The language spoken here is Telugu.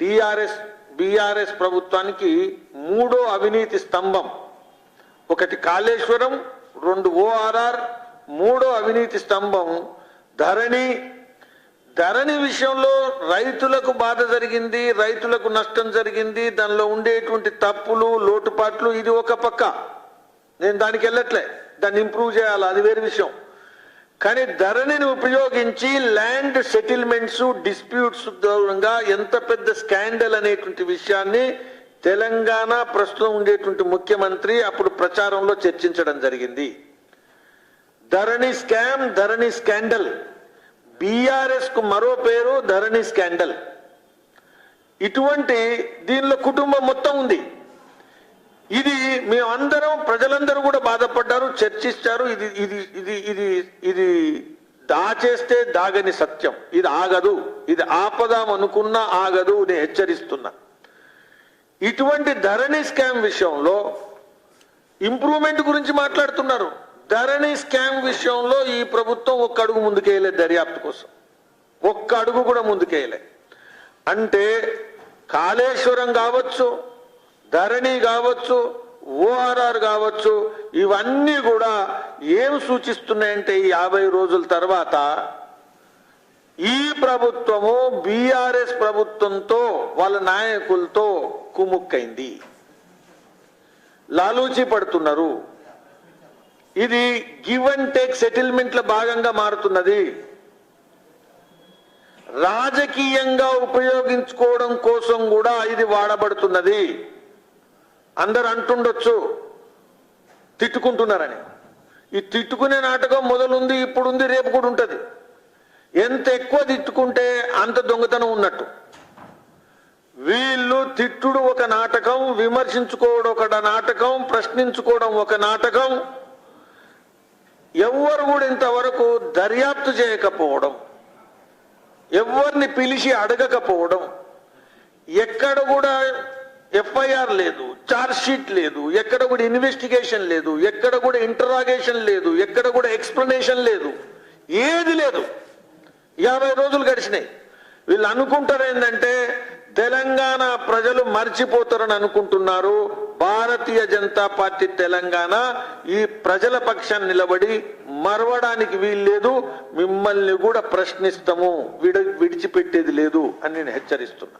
టిఆర్ఎస్ బీఆర్ఎస్ ప్రభుత్వానికి మూడో అవినీతి స్తంభం. ఒకటి కాళేశ్వరం రెండు ఓఆర్ఆర్ మూడో అవినీతి స్తంభం. ధరణి ధరణి విషయంలో రైతులకు బాధ జరిగింది రైతులకు నష్టం జరిగింది దానిలో ఉండేటువంటి తప్పులు లోటుపాట్లు ఇది ఒక పక్క. నేను దానికి వెళ్ళట్లే దాన్ని ఇంప్రూవ్ చేయాలి? అది వేరే విషయం. కానీ ధరణిని ఉపయోగించి ల్యాండ్ సెటిల్మెంట్స్ డిస్ప్యూట్స్ దూరంగా ఎంత పెద్ద స్కాండల్ అనేటువంటి విషయాన్ని తెలంగాణ ప్రస్తుతం ఉండేటువంటి ముఖ్యమంత్రి అప్పుడు ప్రచారంలో చర్చించడం జరిగింది. Dharani scam Dharani scandal. బీఆర్ఎస్కు మరో పేరు ధరణి స్కాండల్. ఇటువంటి దీనిలో కుటుంబం మొత్తం ఉంది. ఇది మేమందరం ప్రజలందరూ కూడా బాధపడ్డారు చర్చిస్తారు. ఇది ఇది ఇది ఇది ఇది దాచేస్తే దాగని సత్యం. ఇది ఆగదు. ఇది ఆపదాం అనుకున్నా ఆగదు నేను హెచ్చరిస్తున్నా. ఇటువంటి ధరణి స్కామ్ విషయంలో ఇంప్రూవ్మెంట్ గురించి మాట్లాడుతున్నారు. ధరణి స్కామ్ విషయంలో ఈ ప్రభుత్వం ఒక్క అడుగు ముందుకేయలే దర్యాప్తు కోసం. ఒక్క అడుగు కూడా ముందుకేయలే. అంటే కాళేశ్వరం కావచ్చు ధరణి కావచ్చు ఓఆర్ఆర్ కావచ్చు ఇవన్నీ కూడా ఏం సూచిస్తున్నాయంటే ఈ యాభై రోజుల తర్వాత ఈ ప్రభుత్వము బీఆర్ఎస్ ప్రభుత్వంతో వాళ్ళ నాయకులతో కుముక్కైంది. లాలూచి పడుతున్నారు. ఇది గివ్ అండ్ టేక్ సెటిల్మెంట్ల భాగంగా మారుతున్నది. రాజకీయంగా ఉపయోగించుకోవడం కోసం కూడా ఇది వాడబడుతున్నది. అందరు అంటుండొచ్చు తిట్టుకుంటున్నారని. ఈ తిట్టుకునే నాటకం మొదలుంది ఇప్పుడుంది రేపు కూడా ఉంటుంది. ఎంత ఎక్కువ తిట్టుకుంటే అంత దొంగతనం ఉన్నట్టు. వీళ్ళు తిట్టుడు ఒక నాటకం విమర్శించుకోవడం ఒక నాటకం ప్రశ్నించుకోవడం ఒక నాటకం. ఎవ్వరు కూడా ఇంతవరకు దర్యాప్తు చేయకపోవడం ఎవరిని పిలిచి అడగకపోవడం ఎక్కడ కూడా ఎఫ్ఐఆర్ లేదు చార్జ్ షీట్ లేదు ఎక్కడ కూడా ఇన్వెస్టిగేషన్ లేదు ఎక్కడ కూడా ఇంటరాగేషన్ లేదు ఎక్కడ కూడా ఎక్స్ప్లెనేషన్ లేదు ఏది లేదు. యాభై రోజులు గడిచినాయి. వీళ్ళు అనుకుంటారు ఏంటంటే తెలంగాణ ప్రజలు మర్చిపోతారని అనుకుంటున్నారు. భారతీయ జనతా పార్టీ తెలంగాణ ఈ ప్రజల పక్షాన్ని నిలబడి మరవడానికి వీల్లేదు మిమ్మల్ని కూడా ప్రశ్నిస్తాము విడ విడిచిపెట్టేది లేదు అని నేను హెచ్చరిస్తున్నా.